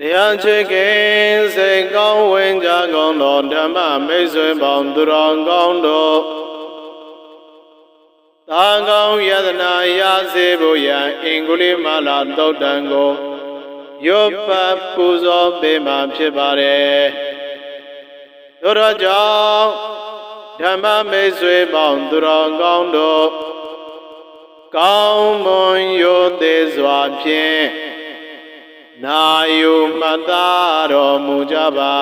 တရားချစ်ခင်စိတ်ကောင်းဝင်ကြကုန်သောဓမ္မမိတ်ဆွေပေါင်းသူတော်ကောင်းတို့သာကောင်းယတနာရစေဖို့ရန်အင်္ဂုလိမာလာသုတ်တံကိုရွတ်ပတ်ပူဇော်ပေးမှာဖြစ်ပါတယ်တို့တော်ကြောင့်ဓမ္မမိတ်ဆွေပေါင်းသူတော်ကောင်းတို့ကောင်းမွန်ရိုသေစွာဖြင့် နာယုမတတော်မူကြပါ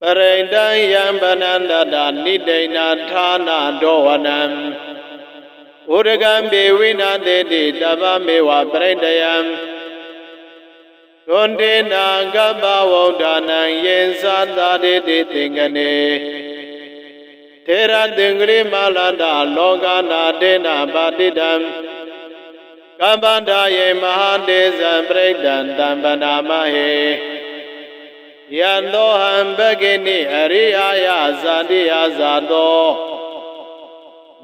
ပရိဒံယံဗနန္တတာနိဒိဏဌာနဒောဝနံဥဒကံဘေဝိနာတေတိတဗ္ဗမေဝပရိဒယံဒွန်တေနာကပ္ပဝௌဒာနံယေသသာတေတိသင်္ကနေထေရသင်္ကရိမလာတလောကနာတေနပါတိတံ ကပ္ပန္တယေမဟာတေဇံပရိဒံတံပနာမဟေယံသောဟံဘဂိနိအရိယာယဇာတိယဇာသော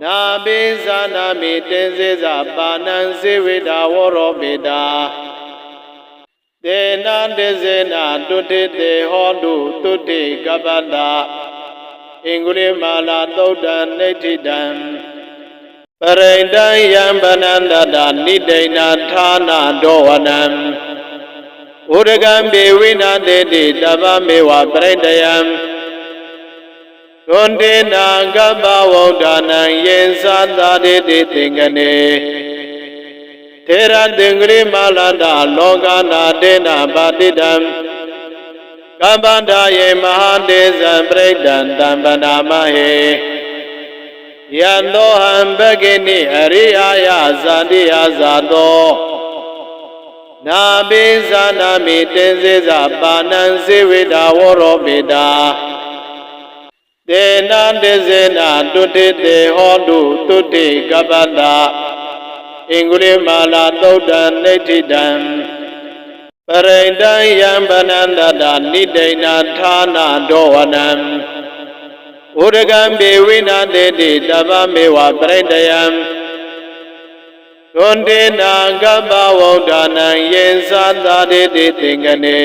နာပိဇာနာမိတင်စေဇပါဏံစေဝိတာဝရောပိတာတေနတေဇေနတုတိတေဟောတုတုတိကပ္ပန္တအင်္ဂုလိမာလာသုတ်တံနေတိတံ ပရိဒံယံဗနန္တတာနိဒိဏဌာနဒောဝနံဥဒကံဘေဝိနာတေတိတဗ္ဗမေဝပရိဒယံဒွန်တေနာကပ္ပဝௌဒာနံယေသသာတေတိသင်္ကနေထေရသင်္ကရိမာလာတလောကနာတေနပါတိတံကပ္ပန္တယေမဟာတေဇံပရိဒံတံပနာမဟေ ယံသောဟံဘဂိနိအရိယာယဇာတိယဇာသောနာပိဇာနာမိတင်စေဇပါဏံစေဝိတာဝရောပိတာတေနတေဇေနတုတိတေဟောတုတုတိကပ္ပတ္တအင်္ဂုလိမာလာသုတ်တံနေတိတံပရိဒံယံဗနန္တတာနိဒိဏဌာနဒောဝနံ ဥဒကံဘေဝိနာတေတိတဗ္ဗမေဝပရိတယံဒွန်တေနာကပ္ပဝௌဒာနံယေသသာတေတိသင်္ကနေ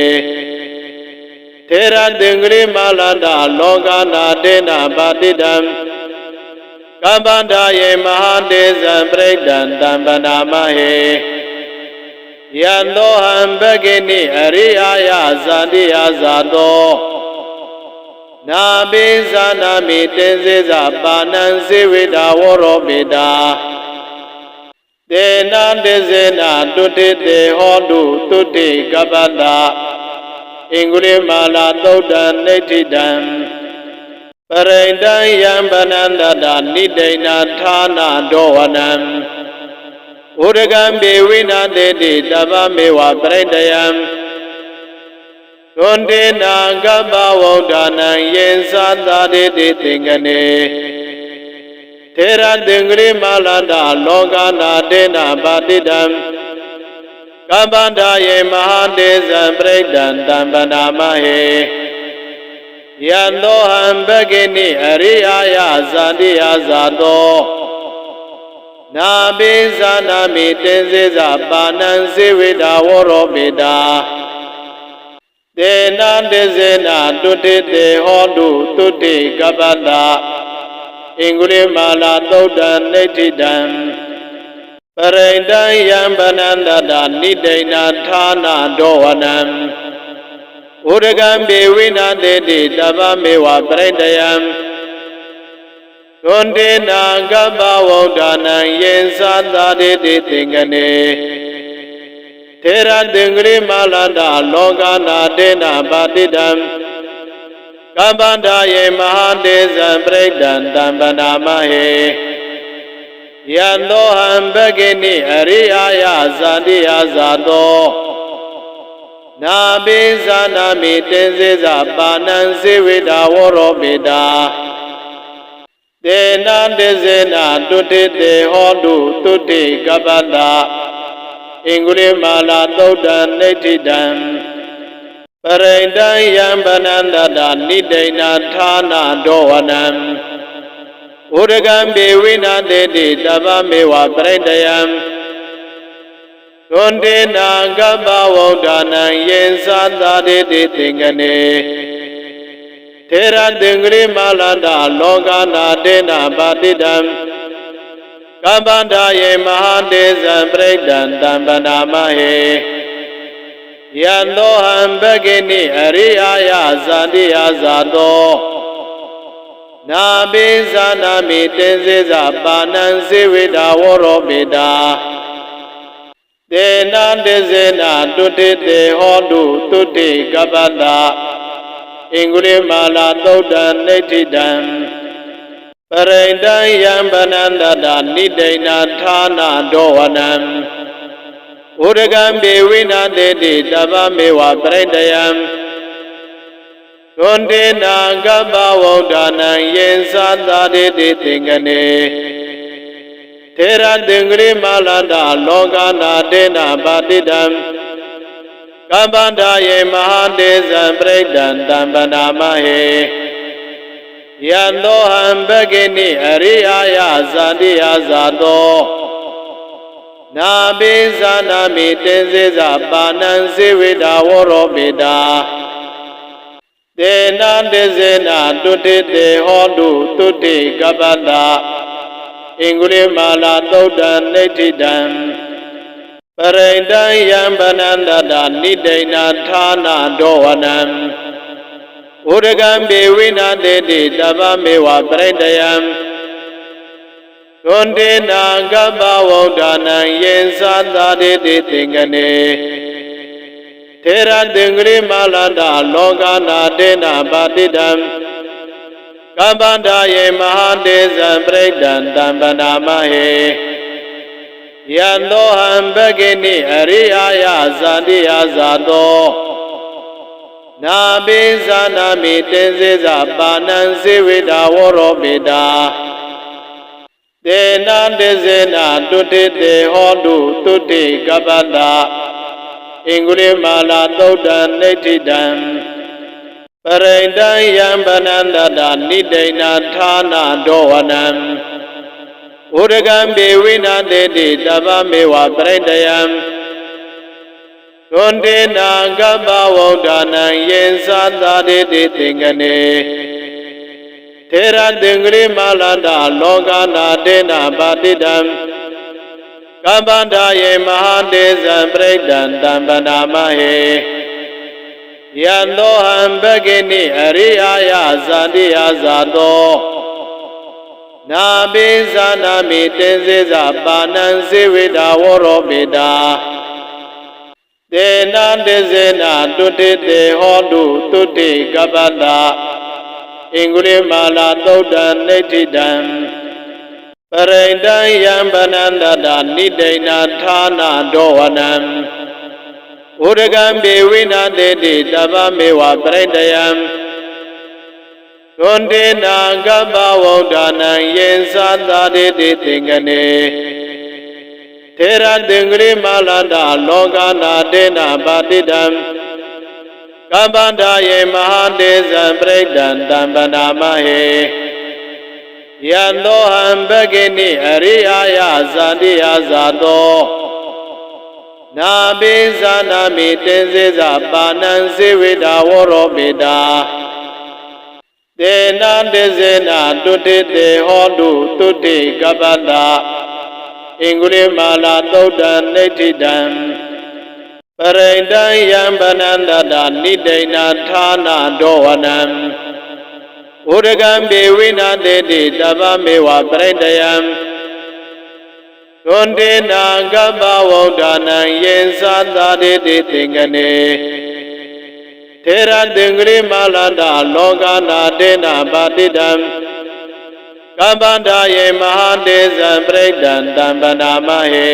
ထေရသင်္ကရိမာလာတလောကနာတေနပါတိတံကပ္ပန္တယေမဟာတေဇံပရိဒံတံပနာမဟေယံသောဟံဘဂိနိအရိယာယဇာတိယဇာသော နာပိဇာနာမိတင်စေဇပါဏံစေဝိတာဝရောပိတာတေနတေဇေနတုတိတေဟောတုတုတိကပ္ပတ္တအင်္ဂုလိမာလာသုတ်တံနေတိတံပရိဒံယံဗနန္တတာနိဒိဏဌာနဒောဝနံဥဒကံဘေဝိနာတေတိတဗ္ဗမေဝပရိတယံ ဒွန်တေနာကပ္ပဝௌဒာနံယေသသာတေတိသင်္ကနေထေရသင်္ကရိမာလာတလောကနာတေနပါတိတံကပ္ပန္တယေမဟာတေဇံပရိဒံတံပနာမဟေယံသောဟံဘဂိနိအရိယာယဇာတိယဇာသောနာပိဇာနာမိတင်စေဇပါဏံစေဝိတာဝရောပိတာ တေနတေဇေနတုတိတေဟောတုတုတိကပ္ပတ္တအင်္ဂုလိမာလာသုတ်တံနေတိတံပရိဒံယံဗနန္တတာနိဒိဏဌာနဒောဝနံဥဒကံဘေဝိနာတေတိတဗ္ဗမေဝပရိတယံဒွန်တေနာကပ္ပဝௌဒာနံယေသသာတေတိသင်္ကနေ ထေရသင်္ကရိမာလာတလောကနာတေနပါတိတံကပ္ပန္တယေမဟာတေဇံပရိဒံတံပနာမဟေယံသောဟံဘဂိနိအရိယာယဇာတိယဇာသောနာပိဇာနာမိတင်စေဇပါဏံစေဝိတာဝရောပိတာတေနတေဇေနတုတိတေဟောတုတုတိကပ္ပတ္တ အင်္ဂုလိမာလာသုတ်တံနေတိတံပရိဒံယံဗနန္တတာနိဒိဏဌာနဒောဝနံဥဒကံဘေဝိနာတေတိတဗ္ဗမေဝပရိတယံဒသွန်တေနာကပ္ပဝုဒ္ဓနံယေသသာတိတိသင်္ကနေထေရသင်္ကရိမာလတလောကနာတေနပါတိတံ ကပ္ပန္တယေမဟာတေဇံပရိဒံတံပနာမဟေယံသောဟံဘဂိနိအရိယာယဇာတိယဇာတောနာပိဇာနာမိတေဇေဇပါဏံစေဝိတာဝရောပိတာတေနာတေဇေနာတုတိတေဟောတုတုတိကပ္ပတာအင်္ဂုလိမာလာသုတ်တံနေတိတံ ပရိတံယံဗနန္တတာနိဒိဏဌာနဒောဝနံဥဒကံဘေဝိနာတေတိတဗ္ဗမေဝပရိတယံသွန်တေနာကပ္ပဝုဒ္ဓနံယေသသာတိတိသင်္ကနေထေရသင်္ကရိမာလတလောကနာတေနပါတိတံကပ္ပန္တာယေမဟာတေဇံပရိဒံတံပနာမဟေ ယံသောဟံဘဂိနိအရိယာယဇာတိယဇာတောနာပိဇာနာမိတေဇေဇပါဏံစေဝိတာဝရောပိတာတေနာတေဇေနာတုတိတေဟောတုတုတိကပ္ပတာအင်္ဂုလိမာလာသုတ်တံနေတိတံပရိတံယံဗနန္တတာနိဒိဏဌာနဒောဝနံ உருகம்பி வினாந்தேதி தவமே வா பிரைந்தயம் தொண்டே நாங்கப வௌடான என் சாந்தாதே தே திங்கனே தேரந்தெங்கிரி மாலாந்தா லோகானா தேனா பாதிடம் கபந்தாயே மகாந்தேசம் பிரைதம் தம்பநாமஹே யந்தோஹம் பகினி அரியாயா சந்தியா சாதோ နံယေသသာတိတိသင်္ကနေထေရသင်္ကရိမာလာတလောကနာတေနပါတိတံကပ္ပန္တာယေမဟာတေဇံပရိဒံတံပနာမဟေယံသောဟံဘဂိနိအရိယာယဇာတိယဇာတောနာပိဇာနာမိတေဇေဇပါဏံစေဝိတာဝရောပိတာတေနာတေဇေနာတုတိတေဟောတုတုတိကပ္ပတာအင်္ဂုလိမာလာသုတ်တံနေတိတံပရိတံယံဗနန္တတာနိဒိဏဌာနဒောဝနံဥဒကံဘေဝိနာတေတိတဗ္ဗမေဝပရိတယံ သွန်တေနာကပ္ပဝုဒ္ဓနံယေသသာတိတိသင်္ကနေထေရသင်္ကရိမာလတလောကနာတေနပါတိတံကပ္ပန္တယေမဟာတေဇံပရိဒံတံပနာမဟေယံသောဟံဘဂိနိအရိယာယဇာတိယဇာတောနာပိဇာနာမိတေဇေဇပါဏံစေဝိတာဝရောပိတာ တေနာတေဇေနာတုတိတေဟောတုတုတိကပ္ပတာအင်္ဂုလိမာလာသုတ်တံနေတိတံပရိတံယံဗနန္တတာနိဒိဏဌာနဒောဝနံဥဒကံဘေဝိနာတေတိတဗ္ဗမေဝပရိတယံသွန်တေနာကပ္ပဝုဒ္ဓနံယေသသာတိတိသင်္ကနေ ထေရသင်္ကရိမာလတလောကနာတေနပါတိတံကပ္ပန္တာယေမဟာတေဇံပရိဒံတံပနာမဟေယံသောဟံဘဂိနိအရိယာယဇာတိယဇာတောနာပိဇာနာမိတေဇေဇပါဏံစေဝိတာဝရောပိတာတေနာတေဇေနာတုတိတေဟောတုတုတိကပ္ပတာ အင်္ဂုလိမာလာသုတ်တံနေတိတံပရိတံယံဗနန္တတာနိဒိဏဌာနဒောဝနံဥဒကံဘေဝိနာတေတိတဗ္ဗမေဝပရိတယံသွန်တေနာကပ္ပဝုဒ္ဓနံယေသသာတိတိသင်္ကနေထေရသင်္ကရိမာလာတလောကနာတေနပါတိတံ ကပ္ပန္တာယေမဟာတေဇံပရိဒံတံပနာမဟေ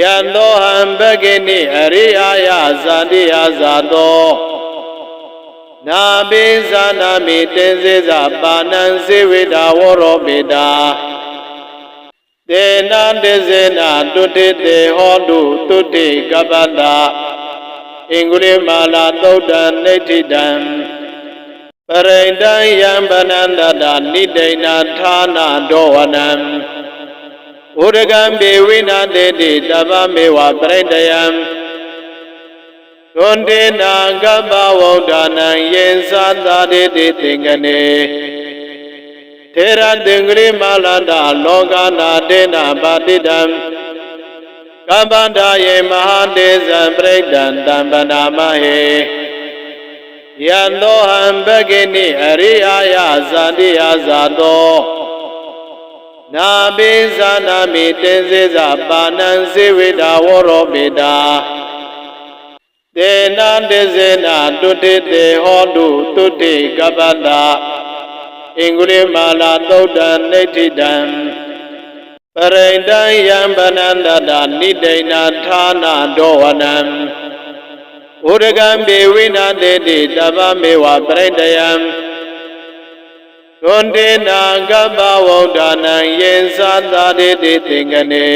ယံသောဟံဘဂိနိအရိယာယဇာတိယဇာတောနာပိဇာနာမိတေဇေဇပါဏံစေဝိတာဝရောပိတာတေနာတေဇေနာတုတိတေဟောတုတုတိကပ္ပတာအင်္ဂုလိမာလာသုတ်တံနေတိတံ ပရိတံယံဗနန္တတာနိဒိဏဌာနဒောဝနံဥဥဒကံပေဝိနာတေတိတပ္ပမေဝပရိတယံဒွန်တေနာကပ္ပဝௌဒနံယေသသာတေတိသင်္ကနေထေရသင်္ကရိမာလန္တလောကနာတေနပါတိတံကပ္ပန္တယေမဟာတေဇံပရိဒံတံပနာမဟေ ယံသောဟံဘဂိနိအရိယာယဇာတိယဇာတောနာပိဇာနာမိတေဇေဇပါဏံစေဝိတာဝရောပိတာတေနံတေဇေနတုတိတေဟောတုတုတိကပ္ပန္တအင်္ဂုလိမာလာသုတ်တံနေဋ္ဌိတံပရိဒံယံဗနန္တတာနိဒိဏဌာနဒောဝနံ ဥဒကံပေဝိနာတေတိတပ္ပမေဝပရိတယံဒွန်တေနာကပ္ပဝௌဒနံယေသသာတေတိသင်္ကနေ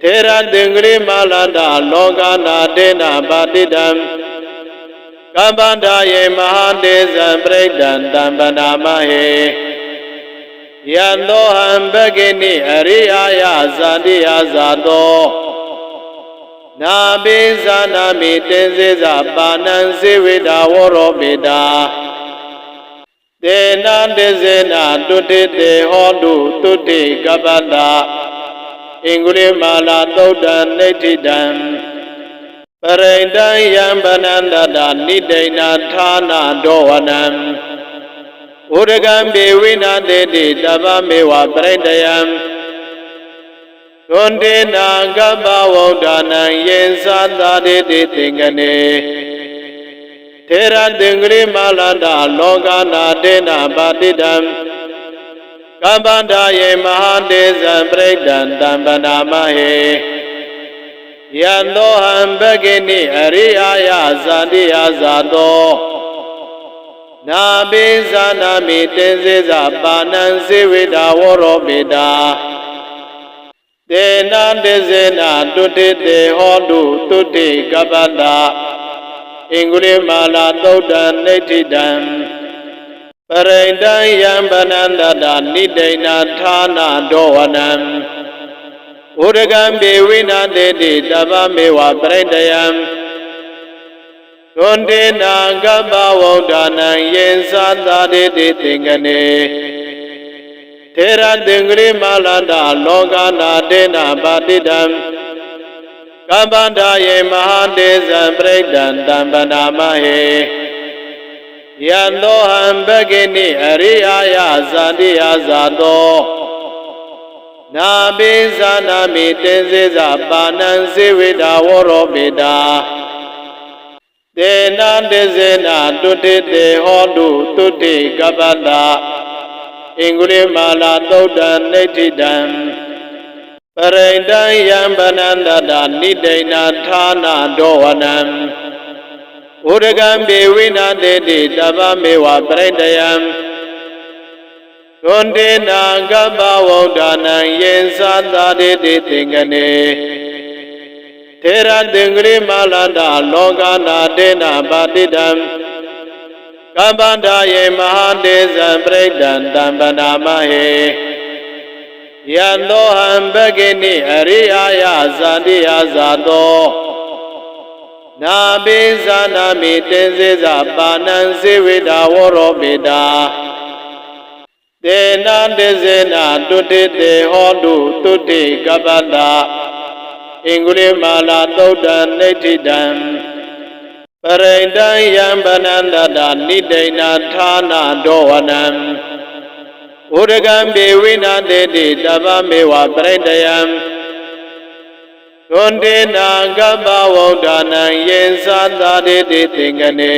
ထေရသင်္ကရိမာလန္တလောကနာတေနပါတိတံကပ္ပန္တယေမဟာတေဇံပရိဒံတံပနာမဟေယံသောဟံဘဂိနိအရိယာယဇာတိယဇာတော နာပိဇာနာမိတေဇေဇပါဏံစေဝိတာဝရောပိတာတေနံတေဇေနတုတိတေဟောတုတုတိကပ္ပတအင်္ဂုလိမာလာသုတ်တံနေဋ္ဌိတံပရိဒံယံဗနန္တတာနိဒိဏဌာနဒောဝနံဥဒကံပေဝိနာတေတိတပ္ပမေဝပရိတယံ ဒွန်တေနာကပ္ပဝௌဒနံယေသသာတေတိသင်္ကနေထေရသင်္ကရိမာလန္တလောကနာတေနပါတိတံကပ္ပန္တယေမဟာတေဇံပရိဒံတံပနာမဟေယံသောဟံဘဂိနိအရိယာယဇာတိယဇာတောနာပိဇာနာမိတေဇေဇပါဏံစေဝိတာဝရောပိတာ တေနံတေဇေနတုတိတေဟောတုတုတိကပ္ပတအင်္ဂုလိမာလာသုတ်တံနေဋ္ဌိတံပရိဒံယံဗနန္တတာနိဒိဏဌာနဒောဝနံဥဒကံပေဝိနာတေတိတပ္ပမေဝပရိတယံဒွန်တေနာကပ္ပဝௌဒနံယေသသာတေတိသင်္ကနေ ထေရသင်္ကရိမာလန္တလောကနာတေနပါတိတံကပ္ပန္တယေမဟာတေဇံပရိဒံတံပနာမဟေယံသောဟံဘဂိနိအရိယာယဇာတိယဇာတောနာပိဇာနာမိတေဇေဇပါဏံစေဝိတာဝရောပိတာတေနံတေဇေနတုတိတေဟောတုတုတိကပ္ပတ အင်္ဂုလိမာလာသုတ်တံနေဋ္ဌိတံပရိဒံယံဗနန္တတာနိဒိဏဌာနဒောဝနံဥဒကံပေဝိနာတေတိတပ္ပမေဝပရိတယံဒွန်တေနာကပ္ပဝௌဒနံယေသသာတေတိသင်္ကနေထေရသင်္ကရိမာလန္တလောကနာတေနပါတိတံ ကပ္ပန္တယေမဟာတေဇံပရိဒံတံပနာမဟေယံသောဟံဘဂိနိအရိယာယဇာတိယဇာတောနာပိဇာနာမိတေဇေဇပါဏံစေဝိတာဝရောပိတာတေနံတေဇေနတုတိတေဟောတုတုတိကပ္ပတအင်္ဂုလိမာလာသုတ်တံနေဋ္ဌိတံ ပရိဒံယံဗနန္တတာနိဒိဏဌာနဒောဝနံဥဒကံပေဝိနာတေတိတပ္ပမေဝပရိတယံဒွန်တေနာကပ္ပဝௌဒနံယေသသာတေတိသင်္ကနေ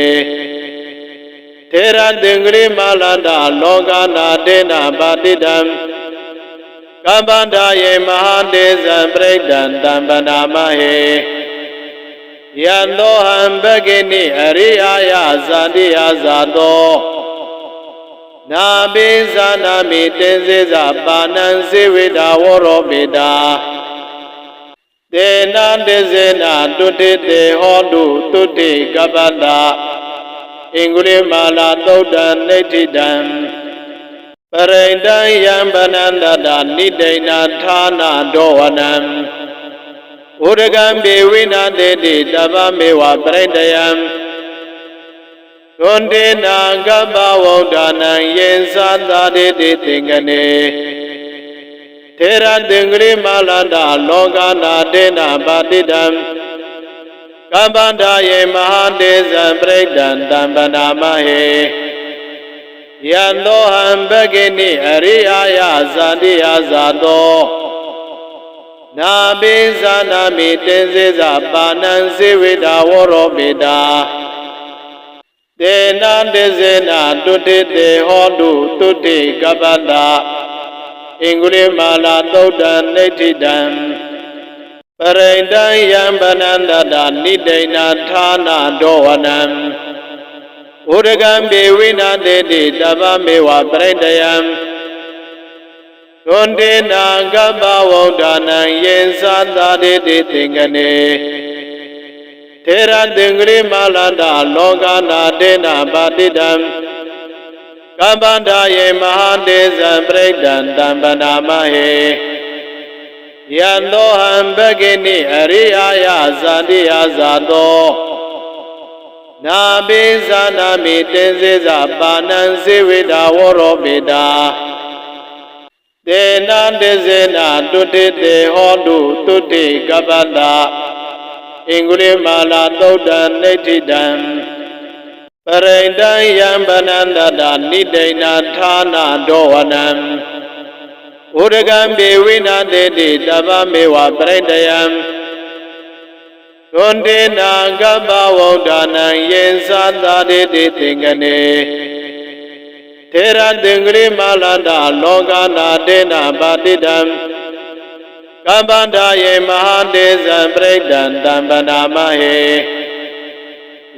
ထေရသင်္ကရိမာလန္တလောကနာတေနပါတိတံကပ္ပန္တယေမဟာတေဇံပရိဒံတံပနာမဟေ ယံသောဟံဘဂိနိအရိယာယဇာတိယဇာတောနာပိဇာနာမိတေဇေဇပါဏံစေဝိတာဝရောပိတာတေနံတေဇေနတုတိတေဟောတုတုတိကပ္ပတအင်္ဂုလိမာလာသုတ်တံနေဋ္ဌိတံပရိဒံယံပနန္တတနိဒိဏဌာနာဒောဝနံ ဥဒကံဘေဝိနာတေတိတပ္ပမေဝပရိတယံသွန်တေနာကပ္ပဝုဒ္ဒနံယေသသာတေတိသင်္ကနေထေရသင်္ကရိမာလန္တလောကနာတေနပါတိတံကပ္ပန္တယေမဟာတေဇံပရိဒံတံပနာမဟေယံသောဟံဘဂိနိအရိယာယဇာတိယဇာသော နာပိဇာနာမိတေဇေဇပါဏံစေဝိတာဝရောပိတာတေနာတေဇေနာတုတိတေဟောတုတုတိကပ္ပန္တာအင်္ဂုလိမာလာသုတ်တံနေဋ္ဌိတံပရိဒံယံပနန္တတာနိဒိဏဌာနာဒောဝနံဥဒကံဘေဝိနာတေတိတပ္ပမေဝပရိတယံ သွန်တေနာကပ္ပဝုဒ္ဒနံယေသသာတေတိသင်္ကနေထေရသင်္ကရိမာလန္တလောကနာတေနပါတိတံကပ္ပန္တယေမဟာတေဇံပရိဒံတံပနာမဟေယံသောဟံဘဂိနိအရိယာယဇာတိယဇာသောနာပိဇာနာမိတေဇေဇပါဏံစေဝိတာဝရောပိတာ တေနာတေဇေနာတုတိတေဟောတုတုတိကပ္ပန္တာအင်္ဂုလိမာလာသုတ်တံနေဋ္ဌိတံပရိဒံယံပနန္တတာနိဒိဏဌာနာဒောဝနံဥဒကံဘေဝိနာတေတိတပ္ပမေဝပရိတယံသွန်တေနာကပ္ပဝုဒ္ဒနံယေသသာတေတိသင်္ကနေ ထေရသင်္ကရိမာလန္တလောကနာတေနပါတိတံကပ္ပန္တာယေမဟာတေဇံပရိဒံတံပနာမဟေ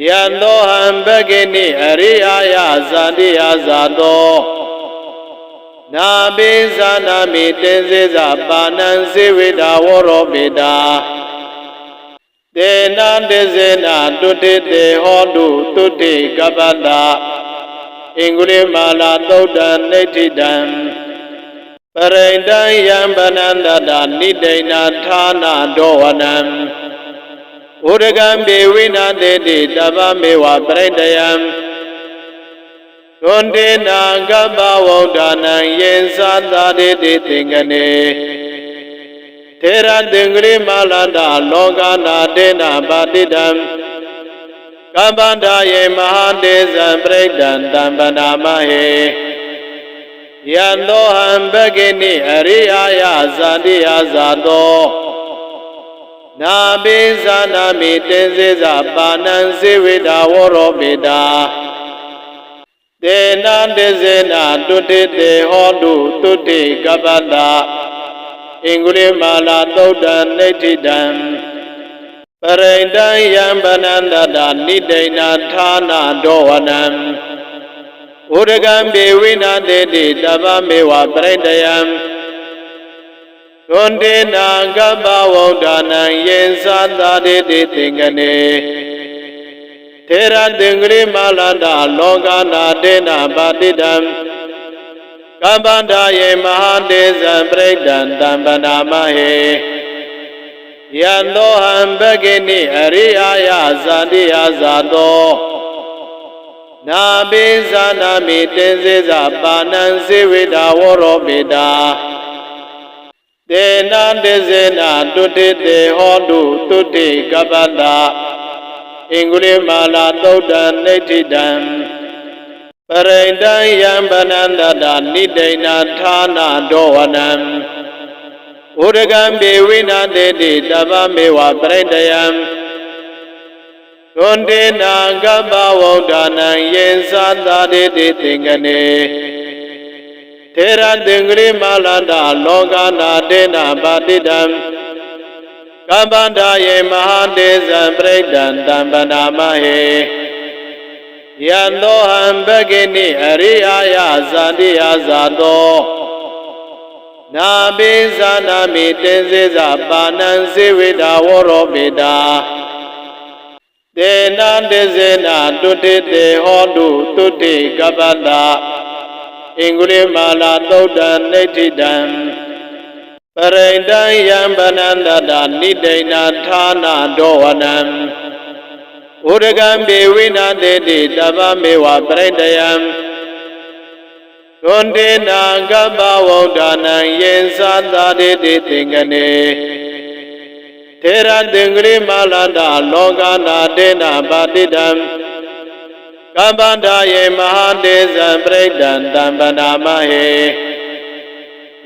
ယံသောဟံဘဂိနိအရိယာယဇာတိယဇာသောနာပိဇာနာမိတေဇေဇပါဏံစေဝိတာဝရောပိတာတေနာတေဇေနာတုတိတေဟောတုတုတိကပ္ပတ အင်္ဂုလိမာလာသုတ်တံနေဋ္ဌိတံပရိဒံယံပနန္တတာနိဒိဏဌာနာဒောဝနံဥဒကံဘေဝိနာတေတိတပ္ပမေဝပရိတယံသွန်တေနာကပ္ပဝုဒ္ဒနံယေသသာတေတိသင်္ကနေထေရသင်္ကရိမာလန္တလောကနာတေနပါတိတံ ကပ္ပန္တယေမဟာတေဇံပရိဒံတံပနာမဟေယံသောဟံဘဂိနိအရိယာယဇာတိယဇာသောနာပိဇာနာမိတေဇေဇပါဏံစေဝိတာဝရောပိတာတေနာတေဇေနာတုတိတေဟောတုတုတိကပ္ပတအင်္ဂုလိမာလာသုတ်တံနေဋ္ဌိတံ ပရိဒံယံပနန္တတာနိဒိဏဌာနာဒောဝနံဥဒကံဘေဝိနာတေတိတပ္ပမေဝပရိတယံသွန်တေနာကပ္ပဝုဒ္ဒနံယေသသာတေတိသင်္ကနေထေရသင်္ကရိမာလန္တလောကနာတေနပါတိတံကပ္ပန္တယေမဟာတေဇံပရိဒံတံပနာမဟေ ယံသောဟံဘဂိနိအရိယာယဇာတိယဇာသောနာပိဇာနာမိတေဇေဇပါဏံစေဝိတာဝရောပိတာတေနာတေဇေနာတုတိတေဟောတုတုတိကပ္ပတအင်္ဂုလိမာလာသုတ်တံနေဋ္ဌိတံပရိဒံယံပနန္တတာနိဒိဏဌာနာဒောဝနံ ဥဒကံဘေဝိနာတေတိတပ္ပမေဝပရိတယံသွန်တေနာကပ္ပဝုဒ္ဒနံယေသသာတေတိသင်္ကနေထေရသင်္ကရိမာလန္တလောကနာတေနပါတိတံကပ္ပန္တယေမဟာတေဇံပရိဒံတံပနာမဟေယံသောဟံဘဂိနိအရိယာယဇာတိယဇာသော နာပိဇာနာမိတေဇေဇပါဏံစေဝိတာဝရောပိတာတေနာတေဇေနာတုတိတေဟောတုတုတိကပ္ပတအင်္ဂုလိမာလာသုတ်တံနိဋ္ဌိတံပရိတံယံဗနန္တတာနိဒိဏဌာနာဒောဝနံဥဒကံဘေဝိနာတေတိတဗ္ဗမေဝပရိတယံ သွန်တေနာကပ္ပဝုဒ္ဓနံယေသသာတိတိသင်္ကနေထေရသင်္ကရိမာလာတလောကနာတေနာပါတိတံကပ္ပန္တယေမဟာတေဇံပရိဒံတံပနာမဟေ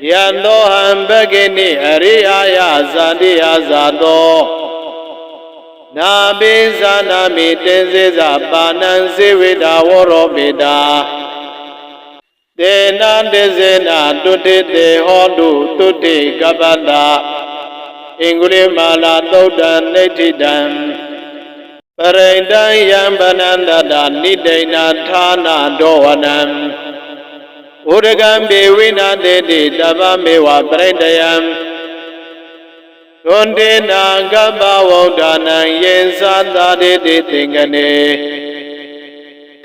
ယံသောဟံဘဂိနိအရိယာယဇာတိယဇာသောနာပိဇာနာမိတေဇေဇပါဏံစေဝိတာဝရောပိတာ တေနာတေဇေနာတုတိတေဟောတုတုတိကပ္ပတာအင်္ဂုလိမာလာသုတ်တံနိဋ္ဌိတံပရိတံယံဗနန္တတာနိဒိဏဌာနာဒောဝနံဥဒကံဘေဝိနာတေတိတဗ္ဗမေဝပရိတယံသွန်တေနာကပ္ပဝုဒ္ဓနံယေသသာတိတိသင်္ကနေ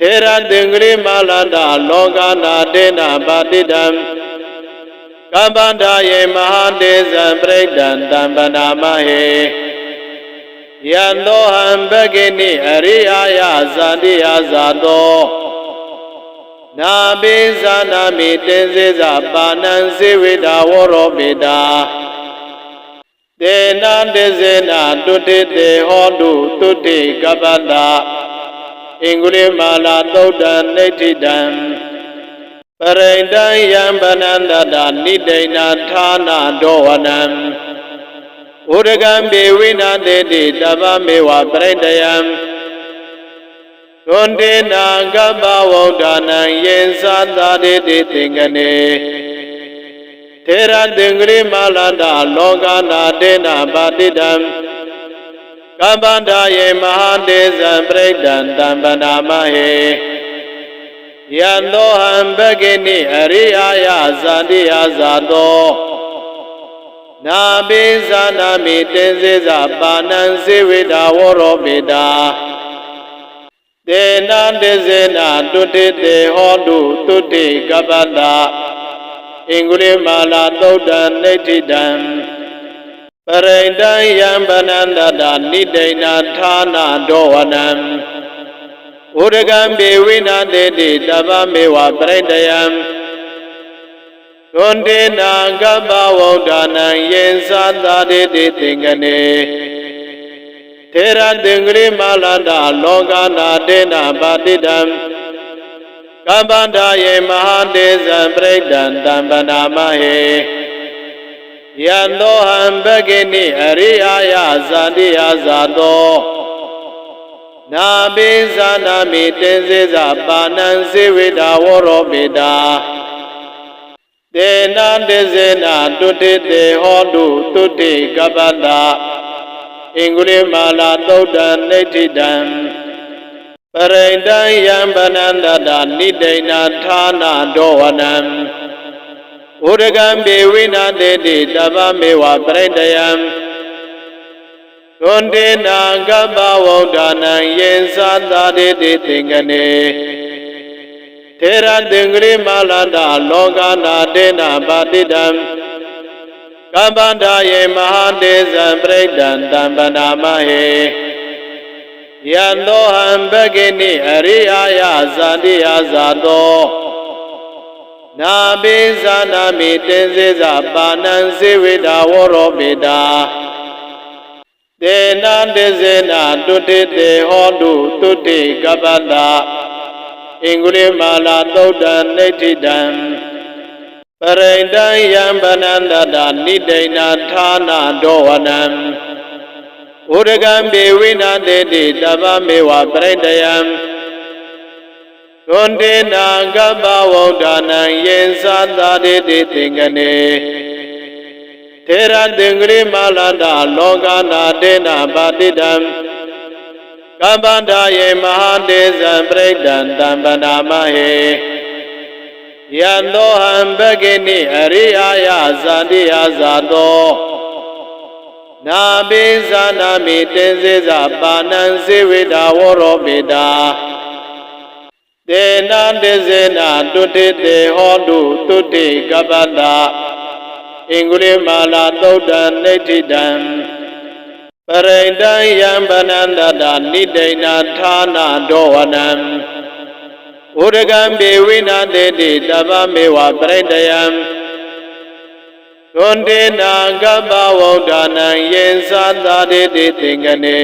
ထေရသင်္ကရိမာလာတလောကနာတေနာပါတိတံကပ္ပန္တယေမဟာတေဇံပရိဒံတံပနာမဟေယံသောဟံဘဂိနိအရိယာယဇာတိယဇာသောနာပိဇာနာမိတေဇေဇပါဏံစေဝိတာဝရောပိတာတေနာတေဇေနာတုတိတေဟောတုတုတိကပ္ပတာ အင်္ဂုလိမာလာသုတ်တံနိဋ္ဌိတံပရိတံယံဗနန္တတာနိဒိဏဌာနာဒောဝနံဥဒကံဘေဝိနာတေတိတဗ္ဗမေဝပရိတယံသွန်တေနာကပ္ပဝုဒ္ဓနံယေသသာတိတိသင်္ကနေထေရသင်္ကရိမာလာတလောကနာတေနာပါတိတံ ကပ္ပန္တယေမဟာတေဇံပရိဒံတံပနာမဟေယံသောဟံဘဂိနိအရိယာယဇာတိယဇာသောနာပိဇာနာမိတေဇေဇပါဏံစေဝိတာဝရောပိတာတေနာတေဇေနာတုတိတေဟောတုတုတိကပ္ပတာအင်္ဂုလိမာလာသုတ်တံနိဋ္ဌိတံ ပရိတံယံဗနန္တတာနိဒိဏဌာနာဒောဝနံဥဒကံဘေဝိနာတေတိတဗ္ဗမေဝပရိတယံသွန်တေနာကပ္ပဝုဒ္ဓနံယေသသာတိတိသင်္ကနေထေရသင်္ကရိမာလာတလောကနာတေနာပါတိတံကပ္ပန္တယေမဟာတေဇံပရိဒံတံပနာမဟေ ယံသောဟံဘဂိနိအရိယာယဇာတိယဇာသောနာပိဇာနာမိတေဇေဇပါဏံစေဝိတာဝရောပိတာတေနာတေဇေနာတုတိတေဟောတုတုတိကပ္ပတာအင်္ဂုလိမာလာသုတ်တံနိဋ္ဌိတံပရိတံယံဗနန္တတာနိဒိဏဌာနာဒောဝနံ ဥဒကံဘေဝိနာတေတိတဗ္ဗမေဝပရိတယံသွန်တေနာကပ္ပဝုဒ္ဓနံယေသသာတိတိသင်္ကနေထေရသင်္ကရိမာလာတလောကနာတေနာပါတိတံကပ္ပန္တယေမဟာတေဇံပရိဒံတံပနာမဟေယံသောဟံဘဂိနိအရိယာယဇာတိယဇာသော နာပိဇာနာမိတေဇေဇပါဏံစေဝိတာဝရောပိတာတေနာတေဇေနာတုတိတေဟောတုတုတိကပ္ပတာအင်္ဂုလိမာလာသုတ်တံနိဋ္ဌိတံပရိတံယံဗနန္တတာနိဒိဏဌာနာဒောဝနံဥဒကံဘေဝိနာတေတိတဗ္ဗမေဝပရိတယံ သွန်တေနာကပ္ပဝုဒ္ဓနံယေသသာတိတိသင်္ကနေထေရသင်္ကရိမာလာတလောကနာတေနာပါတိတံကပ္ပန္တယေမဟာတေဇံပရိဒံတံပနာမဟေယံသောဟံဘဂိနိအရိယာယဇာတိယဇာသောနာပိဇာနာမိတေဇေဇပါဏံစေဝိတာဝရောပိတာ သေနာတိစေနာတုတိတေဟောတုတုတိကပ္ပတာအင်္ဂုလိမာလာသုတ်တံနေဋ္ဌိတံပရိတံယံဗနန္တတာနိဒိဏဌာနာဒောဝနံဥဒကံဘေဝိနာတေတိတဗ္ဗမေဝပရိတယံသွန်တေနာကပ္ပဝုဒ္ဓနံယေသသာတိတိသင်္ကနေ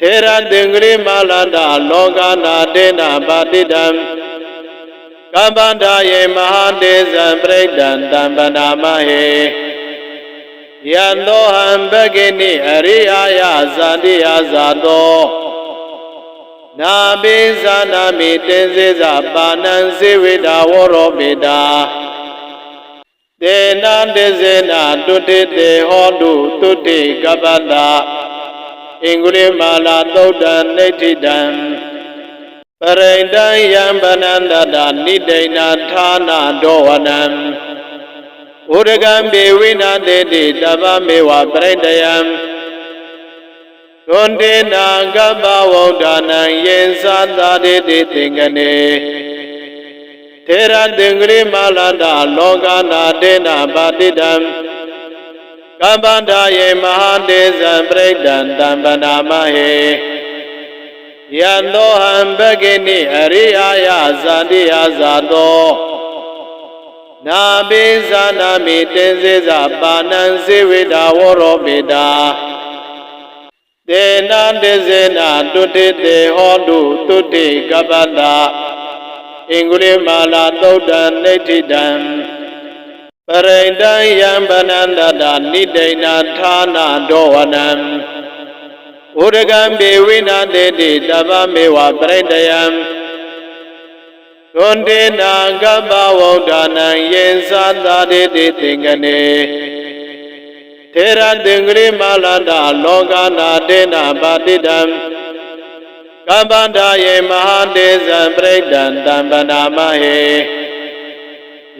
ထေရသင်္ကရိမာလန္တလောကနာတေနပါတိတံကပ္ပန္တာယေမဟာတေဇံပရိဒံတံပနာမဟေယံသောဟံဘဂိနိအရိယာယဇာတိယဇာသောနာပိဇာနာမိတင်စေဇပါဏံစေဝိတာဝရောပိတာတေနာတေဇေနာတုတိတေဟောတုတုတိကပ္ပတာ အင်္ဂုလိမာလာသုတ်တံနေဋ္ဌိတံပရိတံယံဗနန္တတာနိဒိဏဌာနာဒောဝနံဥဒကံဘေဝိနာတေတိတဗ္ဗမေဝပရိတယံသွန်တေနာကပ္ပဝုဒ္ဓနံယေသသာတိတိသင်္ကနေထေရသင်္ကရိမာလာတလောကနာတေနပါတိတံ ကပ္ပန္တာယေမဟာတေဇံပရိဒံတံပနာမဟေယံသောဟံဘဂိနိအရိယာယဇာတိယဇာသောနာပိဇာနာမိတင်စေဇပါဏံစေဝိတာဝရောပိတာတေနာတေစေနာတုတိတေဟောတုတုတိကပ္ပတာအင်္ဂုလိမာလာသုတ်တံနေဋ္ဌိတံ ပရိတံယံဗနန္တတာနိဒိဏဌာနာဒောဝနံဥဒကံဘေဝိနာတေတိတဗ္ဗမေဝပရိတယံသွန်တေနာကပ္ပဝုဒ္ဓနံယေသသာတိတိသင်္ကနေထေရသင်္ကရိမာလန္တလောကနာတေနပါတိတံကပ္ပန္တာယေမဟာတေဇံပရိဒံတံပနာမဟေ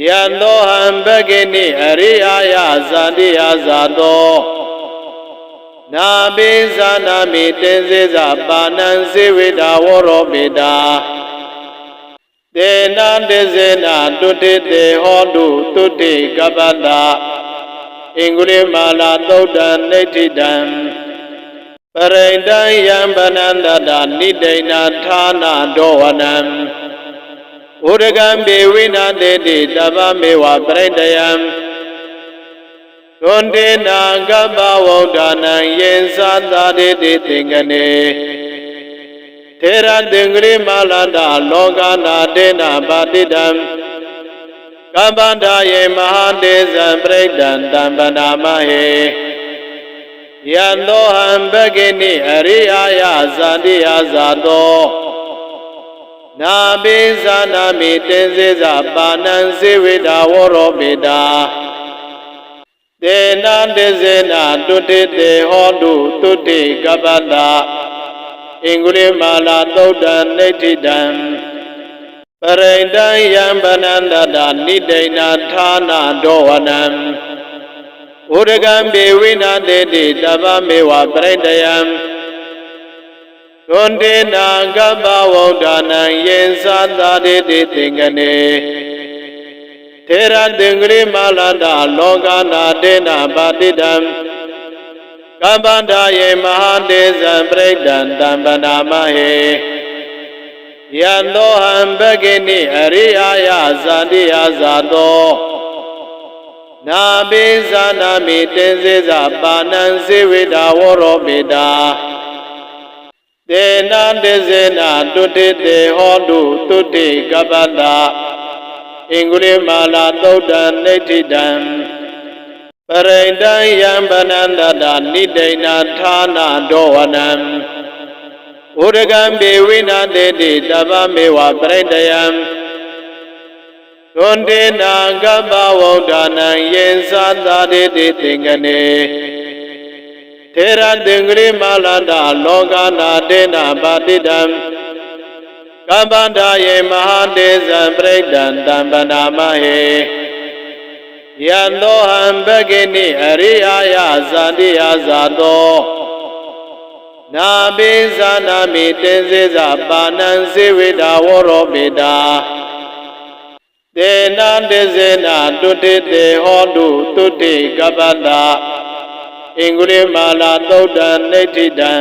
ယံသောဟံဘဂိနိအရိယာယဇာတိယဇာသောနာပိဇာနာမိတင်စေဇပါဏံစေဝိတာဝရောပိတာတေနာတေစေနာတုတိတေဟောတုတုတိကပ္ပတာအင်္ဂုလိမာလာသုတ်တံနေဋ္ဌိတံပရိတံယံဗနန္တတာနိဒိဏဌာနာဒောဝနံ ဥဒကံဘေဝိနာတေတိတဗ္ဗမေဝပရိတယံသွန်တေနာကပ္ပဝုဒ္ဓနံယေသသာတိတိသင်္ကနေထေရသင်္ကရိမာလန္တလောကနာတေနပါတိတံကပ္ပန္တာယေမဟာတေဇံပရိဒံတံပနာမဟေယံသောဟံဘဂိနိအရိယာယဇာတိယဇာသော နာပိဇာနာမိတင်စေဇပါဏံစေဝိတာဝရောပိတာတေနာတေစေနာတုတိတေဟောတုတုတိကပ္ပတာအင်္ဂုလိမာလာသုတ်တံနေဋ္ဌိတံပရိတံယံဗနန္တတာနိဒိဏဌာနာဒောဝနံဥဒကံဘေဝိနာတေတိတဗ္ဗမေဝပရိတယံ သွန်တေနာကပ္ပဝုဒ္ဓနံယေသသာတိတိသင်္ကနေထေရသင်္ကရိမာလာတလောကနာတေနပါတိတံကပ္ပန္တာယေမဟာတေဇံပရိဒံတံပနာမဟေယံသောဟံဘဂိနိအရိယာယဇာတိယဇာသောနာပိဇာနာမိတင်စေဇပါဏံစေဝိတာဝရောပိတာ တေနာတေစေနာတုတိတေဟောတုတုတိကပ္ပတာအင်္ဂုလိမာလာသုတ်တံနေဋ္ဌိတံပရိတံယံဗနန္တတာနိဒိဏဌာနာဒောဝနံဥဒကံဘေဝိနာတေတိတဗ္ဗမေဝပရိတယံသွန်တေနာကပ္ပဝုဒ္ဓနံယေသသာတိတိသင်္ကနေ ထေရသင်္ကရိမာလာတာလောကနာတေနာပါတိတံကပ္ပန္တယေမဟာတေဇံပြိဋ္ဌံတံပနာမဟေယံသောဟံဘဂိနိအရိအာယဇာတိယဇာတောနာပိဇာနာမိတေဇေဇပါဏံဇေဝေတာဝရောပေတာတေနာတေဇေနာတုတေတေဟောတုတုတေကပ္ပတာ အင်္ဂုလိမာလာသုတ်တနိဋ္ဌိတံ